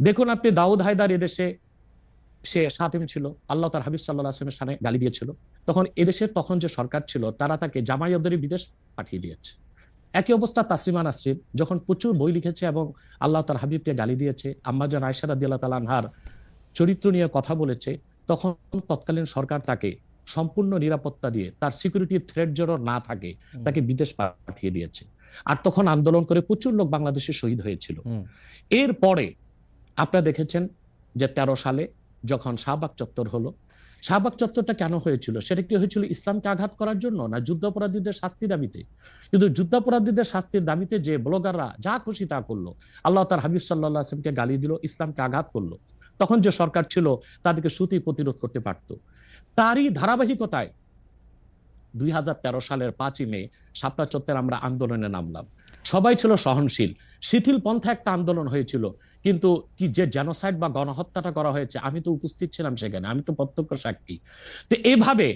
দেখুন আপনি দাউদ হায়দার এদেশে সে সাতিম ছিল আল্লাহ তার হাবিব সাল্লাহ আসলামের সামনে গালি দিয়েছিল। তখন এদেশের তখন যে সরকার ছিল তারা তাকে জামাইয়দরি বিদেশ পাঠিয়ে দিয়েছে। একই অবস্থা তাসলিমা নাসরিন যখন প্রচুর বই লিখেছে এবং আল্লাহ তার হাবিবকে গালি দিয়েছে আম্মাজান আয়সারা দিল্লা তালানহার চরিত্র নিয়ে কথা বলেছে তখন তৎকালীন সরকার তাকে সম্পূর্ণ নিরাপত্তা দিয়ে তার সিকিউরিটি থ্রেড যেন না থাকে তাকে বিদেশ পাঠিয়ে দিয়েছে। আর তখন আন্দোলন করে প্রচুর লোক বাংলাদেশে শহীদ হয়েছিল। এরপরে আপনারা দেখেছেন যে তেরো সালে যখন শাহবাগ চত্বর হলো, শাহবাগ চত্বরটা কেন হয়েছিল? সেটা কি হয়েছিল ইসলামকে আঘাত করার জন্য না যুদ্ধাপরাধীদের শাস্তি দাবিতে? কিন্তু যুদ্ধাপরাধীদের শাস্তির দাবিতে যে ব্লগাররা যা খুশি তা করল, আল্লাহ তার হাবিব সাল্লাহ আসলামকে গালি দিল, ইসলামকে আঘাত করল। তখন যে সরকার ছিল তাদেরকে সুতি প্রতিরোধ করতে পারত। তারই ধারাবাহিকতায় দুই হাজার তেরো সালের পাঁচই মে শাপলা চত্বরে আমরা আন্দোলনে নামলাম। সবাই ছিল সহনশীল। শিথিল পন্থা একটা আন্দোলন হয়েছিল। কিন্তু কি যে জেনোসাইড বা গণহত্যাটা করা হয়েছে আমি তো উপস্থিত ছিলাম সেখানে আমি তো প্রত্যক্ষ সাক্ষী। তো এইভাবে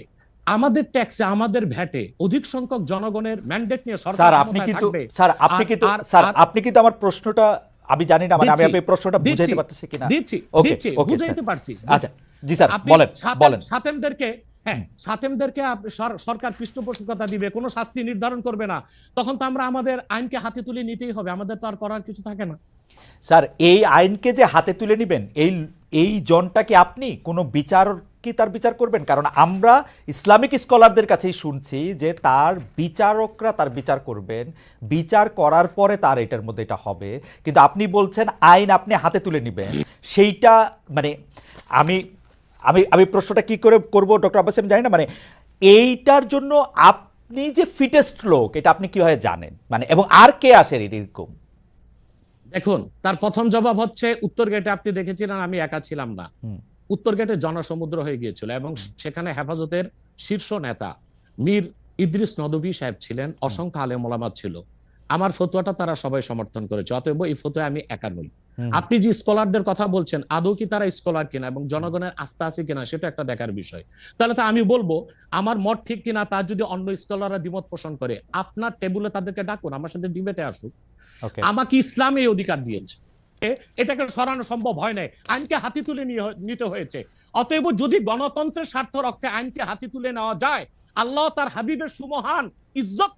আমাদের ট্যাক্সে আমাদের ভ্যাটে অধিক সংখ্যক জনগণের ম্যান্ডেট নিয়ে সরকার স্যার আপনি কিন্তু স্যার আপনি কিন্তু স্যার আপনি কিন্তু আমার প্রশ্নটা আমি জানি না মানে আমি আপনার প্রশ্নটা বুঝাইতে পারতেছি কিনা। দিচ্ছি। দিচ্ছি। বুঝাইতে পারছি। আচ্ছা জি স্যার বলেন বলেন। সাতেমদেরকে হ্যাঁ সাতেমদেরকে সরকার পৃষ্ঠপোষকতা দিবে, কোনো শাস্তি নির্ধারণ করবে না। তখন তো আমরা আমাদের আইনকে হাতে তুলে নিতেই হবে, আমাদের তো আর করার কিছু থাকে না। স্যার, এই আইনকে যে হাতে তুলে নেবেন, এই এই জনটাকে আপনি কোনো বিচার কি তার বিচার করবেন? কারণ আমরা ইসলামিক স্কলারদের কাছেই শুনছি যে তার বিচারকরা তার বিচার করবেন, বিচার করার পরে তার এটার মধ্যে এটা হবে। কিন্তু আপনি বলছেন আইন আপনি হাতে তুলে নেবেন। সেইটা মানে আমি আমি আমি প্রশ্নটা কি করে করব ডক্টর আব্বাস আমি জানি না মানে এইটার জন্য আপনি যে ফিটেস্ট লোক এটা আপনি কীভাবে জানেন? মানে এবং আর কে আসে এরকম? দেখুন তার প্রথম জবাব হচ্ছে উত্তর গেটে আপনি দেখেছিলেন আমি একা ছিলাম না। উত্তর গেটে জনসমুদ্র হয়ে গিয়েছিল এবং সেখানে হেফাজতের শীর্ষ নেতা মীর ইদ্রিস নদবী সাহেব ছিলেন অসংখ্য আলেম ওলামা ছিল। আমার ফতোয়াটা তারা সবাই সমর্থন করেছে অতএব এই ফতোয়া আমি একা নই। আপনি যে স্কলারদের কথা বলছেন আদৌ কি তারা স্কলার কিনা এবং জনগণের আস্থা আছে কিনা সেটা একটা দেখার বিষয়। তাহলে তো আমি বলব আমার মত ঠিক কিনা তার যদি অন্য স্কলাররা দ্বিমত পোষণ করে আপনার টেবুলে তাদেরকে ডাকুন আমার সাথে ডিবেটে আসুক। আমাকে ইসলাম এই অধিকার দিয়েছে। এটাকে সরানো সম্ভব হয় নাই আইনকে হাতি তুলে নিয়ে- নিতে হয়েছে। অতএব যদি গণতন্ত্রের স্বার্থ রক্ষে আইনকে হাতি তুলে নেওয়া যায় আল্লাহ তার হাবিবের সুমহান ইজ্জত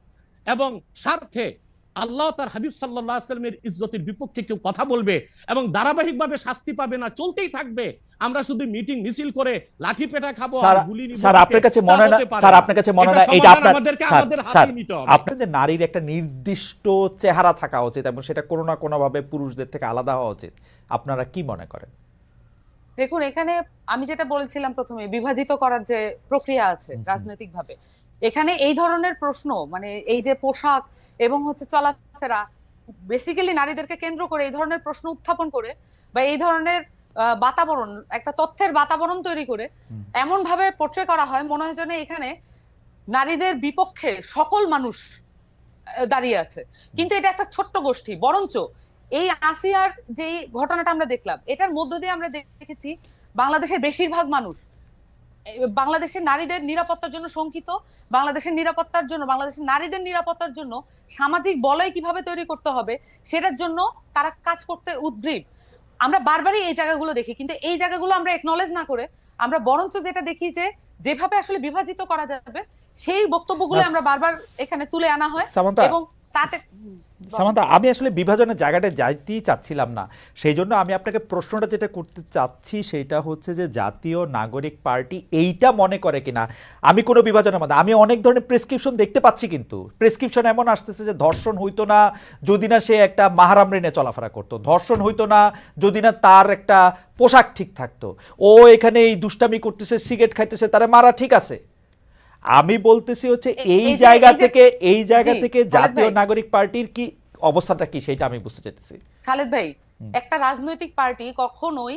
এবং স্বার্থে আল্লাহ তার হাবিব সাল্লাহ আসলামের ইজ্জতের বিপক্ষে কেউ কথা বলবে এবং ধারাবাহিকভাবে শাস্তি পাবে না চলতেই থাকবে। আমরা শুধু মিটিং মিছিল করে লাঠি পেটা খাব আর স্যার গুলি নিবো স্যার আপনার কাছে মনে না স্যার আপনার কাছে মনে না এটা আপনার আমাদেরকে স্যার আমাদের হাতে নিতে হবে। আপনার যে নারীর একটা নির্দিষ্ট চেহারা থাকা উচিত এবং সেটা কোনো না কোনো ভাবে পুরুষদের থেকে আলাদা হওয়া উচিত আপনারা কি মনে করেন? দেখুন এখানে আমি যেটা বলেছিলাম প্রথমে বিভাজিত করার যে প্রক্রিয়া আছে। রাজনৈতিকভাবে এখানে এই ধরনের প্রশ্ন মানে এই যে পোশাক এবং হচ্ছে চলাফেরা বেসিক্যালি নারীদেরকে কেন্দ্র করে এই ধরনের প্রশ্ন উত্থাপন করে বা এই ধরনের বাতাবরণ একটা তথ্যের বাতাবরণ তৈরি করে। এমন ভাবে পোট্রে করা হয় মনে হয় যেন এখানে নারীদের বিপক্ষে সকল মানুষ দাঁড়িয়ে আছে কিন্তু এটা একটা ছোট্ট গোষ্ঠী বরঞ্চ এই আসিয়ার যে ঘটনাটা আমরা দেখলাম এটার মধ্য দিয়ে আমরা দেখেছি বাংলাদেশের বেশিরভাগ মানুষ বাংলাদেশের নারীদের নিরাপত্তার জন্য শঙ্কিত বাংলাদেশের নিরাপত্তার জন্য বাংলাদেশের নারীদের নিরাপত্তার জন্য সামাজিক বলয় কীভাবে তৈরি করতে হবে সেটার জন্য তারা কাজ করতে উদ্গ্রীব। আমরা বারবারই এই জায়গাগুলো দেখি কিন্তু এই জায়গাগুলো আমরা একনলেজ না করে আমরা বরঞ্চ যেটা দেখি যে যেভাবে আসলে বিভাজিত করা যাবে সেই বক্তব্যগুলো আমরা বারবার এখানে তুলে আনা হয় এবং তাতে সামান্তা, আমি আসলে বিভাজনের জায়গাটা যাইতেই চাচ্ছিলাম না। সেই জন্য আমি আপনাকে প্রশ্নটা যেটা করতে চাচ্ছি সেটা হচ্ছে যে জাতীয় নাগরিক পার্টি এইটা মনে করে কিনা? আমি কোনো বিভাজনের মধ্যে, আমি অনেক ধরনের প্রেসক্রিপশন দেখতে পাচ্ছি কিন্তু। প্রেসক্রিপশন এমন আসতেছে যে ধর্ষণ হইতো না যদি না সে একটা মাহারাম রেনে চলাফেরা করতো। ধর্ষণ হইতো না যদি না তার একটা পোশাক ঠিক থাকতো। ও এখানে এই দুষ্টামি করতেছে, সিগারেট খাইতেছে, তারা মারা ঠিক আছে। আমি বলতেছি হচ্ছে এই- জায়গা থেকে এই জায়গা থেকে জাতীয় নাগরিক পার্টির কি অবস্থাটা কি সেটা আমি বুঝতে চাইতেছি। খালেদ ভাই একটা রাজনৈতিক পার্টি কখনোই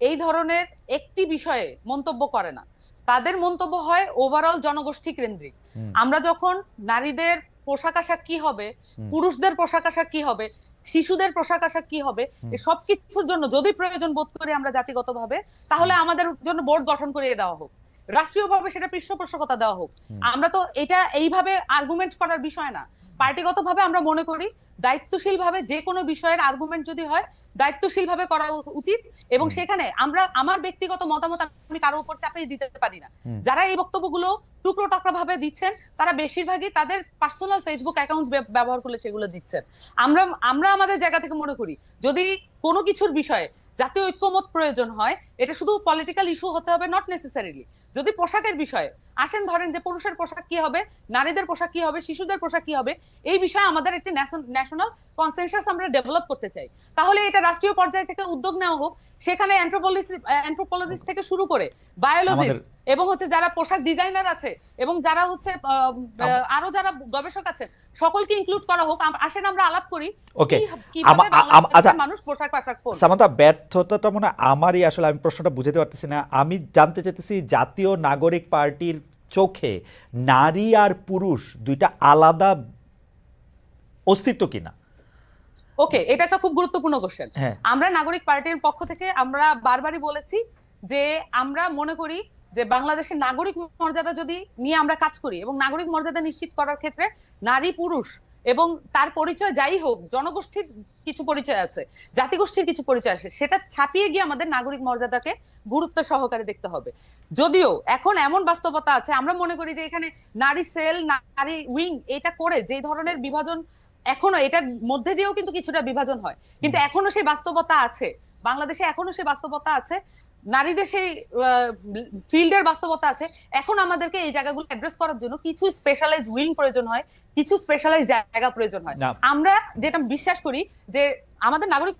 এই ধরনের একটি বিষয়ে মন্তব্য করে না। তাদের মন্তব্য হয় ওভারঅল জনগোষ্ঠী কেন্দ্রিক। আমরা যখন নারীদের পোশাক আশাক কি হবে পুরুষদের পোশাক আশাক কি হবে শিশুদের পোশাক আশাক কি হবে সবকিছুর জন্য যদি প্রয়োজন বোধ করি আমরা জাতিগতভাবে তাহলে আমাদের জন্য বোর্ড গঠন করিয়ে দেওয়া হোক। রাষ্ট্রীয়ভাবে সেটা পৃষ্ঠপোষকতা দেওয়া হোক। আমরা তো এটা এইভাবে আর্গুমেন্ট করার বিষয় না। পার্টিগতভাবে আমরা মনে করি দায়িত্বশীল ভাবে যে কোনো বিষয়ের আর্গুমেন্ট যদি হয় দায়িত্বশীল ভাবে করা উচিত এবং সেখানে আমরা আমার ব্যক্তিগত মতামত আমি কারও উপর চাপিয়ে দিতে পারি না। যারা এই বক্তব্যগুলো টুকরো টাকরা ভাবে দিচ্ছেন তারা বেশিরভাগই তাদের পার্সোনাল ফেসবুক অ্যাকাউন্ট ব্যবহার করে সেগুলো দিচ্ছেন। আমরা আমরা আমাদের জায়গা থেকে মনে করি যদি কোনো কিছুর বিষয়ে জাতীয় ঐক্যমত প্রয়োজন হয়, এটা শুধু পলিটিক্যাল ইস্যু হতে হবে নট নেসেসারিলি যদি পোশাকের বিষয়ে আসেন, ধরেন যে পুরুষের পোশাক কি হবে, নারীদের পোশাক কি হবে, শিশুদের পোশাক কি হবে, এই বিষয়ে আমাদের একটি ন্যাশনাল কনসেনসাস আমরা ডেভেলপ করতে চাই। তাহলে এটা রাষ্ট্রীয় পর্যায় থেকে উদ্যোগ নেওয়া হোক, সেখানে অ্যান্থ্রোপোলজিস্ট থেকে শুরু করে বায়োলজিস্ট এবং হচ্ছে যারা পোশাক ডিজাইনার আছে এবং যারা হচ্ছে আরও যারা গবেষক আছে সকলকে ইনক্লুড করা হোক। আসেন আমরা আলাপ করি ওকে আচ্ছা। মানুষ পোশাক আশাক পরবে। সামান্তা ব্যর্থতাটা মনে আমারই আসলে আমি প্রশ্নটা বুঝতে পারতেছি না। আমি জানতে চাইতেছি জাতীয় নাগরিক পার্টির চোখে নারী আর পুরুষ দুইটা আলাদা অস্তিত্ব কিনা? ওকে এটা একটা খুব গুরুত্বপূর্ণ কোশ্চেন হ্যাঁ। আমরা নাগরিক পার্টির পক্ষ থেকে আমরা বারবারই বলেছি যে আমরা মনে করি যে বাংলাদেশের নাগরিক মর্যাদা যদি নিয়ে আমরা কাজ করি এবং নাগরিক মর্যাদা নিশ্চিত করার ক্ষেত্রে নারী পুরুষ এবং তার পরিচয় যাই হোক জনগোষ্ঠীর কিছু পরিচয় আছে জাতিগোষ্ঠীর কিছু পরিচয় আছে সেটা ছাপিয়ে গিয়ে আমাদের নাগরিক মর্যাদাকে গুরুত্ব সহকারে দেখতে হবে। যদিও এখন এমন বাস্তবতা আছে আমরা মনে করি যে এখানে নারী সেল নারী উইং এটা করে যে ধরনের বিভাজন এখনও এটার মধ্যে দিয়েও কিন্তু কিছুটা বিভাজন হয়। কিন্তু এখনও সেই বাস্তবতা আছে বাংলাদেশে এখনও সেই বাস্তবতা আছে। নারীদের সেই ফিল্ডের বাস্তবতা আছে। এখন আমাদেরকে এই জায়গাগুলো অ্যাড্রেস করার জন্য কিছু স্পেশালাইজ উইং প্রয়োজন হয় কিছু স্পেশালাইজ জায়গা প্রয়োজন হয়। আমরা যেটা বিশ্বাস করি যে আমাদের নাগরিক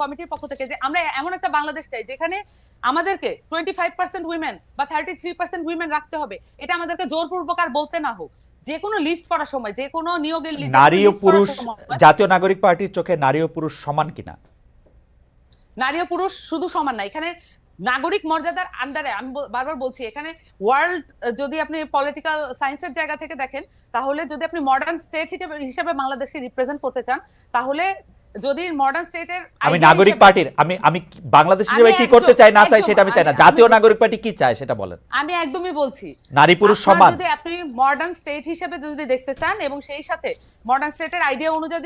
কমিটির পক্ষ থেকে যে আমরা এমন একটা বাংলাদেশ চাই যেখানে আমাদেরকে টোয়েন্টি ফাইভ পার্সেন্ট উইমেন বা থার্টি থ্রি পার্সেন্ট উইমেন রাখতে হবে। এটা আমাদেরকে জোরপূর্বক আর বলতে না হোক। যে কোনো লিস্ট করার সময় যে কোনো নিয়োগের কোনো নারী ও পুরুষ জাতীয় নাগরিক পার্টির চোখে নারী ও পুরুষ সমান কিনা? নারী ও পুরুষ শুধু সমান না। এখানে নাগরিক মর্যাদার আন্ডারে আমি বারবার বলছি, এখানে ওয়ার্ল্ড যদি আপনি পলিটিক্যাল সায়েন্সের জায়গা থেকে দেখেন, তাহলে যদি আপনি মডার্ন স্টেট হিসেবে বাংলাদেশকে রিপ্রেজেন্ট করতে চান, তাহলে যদি মডার্ন স্টেটের আমি নাগরিক পার্টির আমি আমি বাংলাদেশ হিসেবে কি করতে চাই না চাই সেটা আমি চাই না। জাতীয় নাগরিক পার্টি কি চায় সেটা বলেন। আমি একদমই বলছি। নারী পুরুষ সমান। যদি আপনি মডার্ন স্টেট হিসেবে যদি দেখতে চান এবং সেই সাথে মডার্ন স্টেটের আইডিয়া অনুযায়ী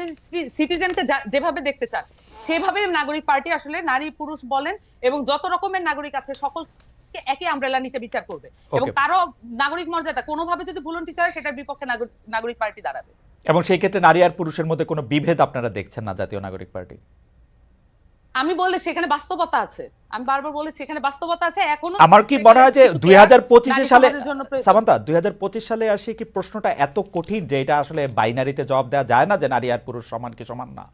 সিটিজেনকে যেভাবে দেখতে চান সেভাবে নাগরিক পার্টি আসলে নারী পুরুষ বলেন এবং যত রকমের নাগরিক আছে সকলকে একই আমব্রেলা নিচে বিচার করবে। এবং. কারও নাগরিক মর্যাদা কোনোভাবে যদি ভুলন্টিত হয় সেটার বিপক্ষে নাগরিক পার্টি দাঁড়াবে। এবং সেই ক্ষেত্রে নারী আর পুরুষের মধ্যে কোনো বিভেদ আপনারা দেখছেন না জাতীয় নাগরিক পার্টি? আমি বলেছি এখানে বাস্তবতা আছে। আমি বারবার বলেছি এখানে বাস্তবতা আছে এখনও আমার কি মনে হয় যে specialized কিছু দুই হাজার পঁচিশে নারী সালে সামন্তা জন্য সামান্তা দুই হাজার পঁচিশ সালে আসে কি প্রশ্নটা এত কঠিন যে এটা আসলে বাইনারিতে জবাব দেওয়া যায় না যে নারী আর পুরুষ সমান কি সমান না?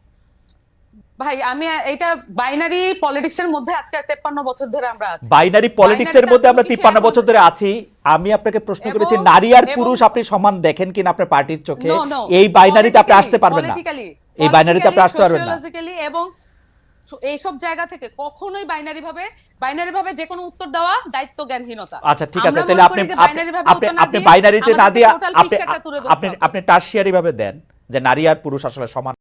ভাই আমি এটা বাইনারি পলিটিক্স এর মধ্যে আজকে তেপ্পান্ন বছর ধরে আমরা আছি। বাইনারি পলিটিক্স এর মধ্যে আমরা কিছু তিপ্পান্ন এখন- বছর ধরে আছি। আমি আপনাকে প্রশ্ন করেছি নারী আর পুরুষ আপনি সমান দেখেন কিনা আপনার পার্টির চোখে. এই বাইনারিতে আপনি আসতে পারবেন না। এই বাইনারিতে আপনি আসতে পারবেন না। এবং এইসব জায়গা থেকে কখনোই বাইনারি ভাবে বাইনারি ভাবে যে কোনো উত্তর দেওয়া দায়িত্ব জ্ঞানহীনতা আচ্ছা ঠিক আছে তাহলে আপনি আপনি আপনি বাইনারিতে না দিয়ে আপনি আপনি। আপনি টার্সিয়ারি ভাবে দেন যে নারী আর পুরুষ আসলে সমান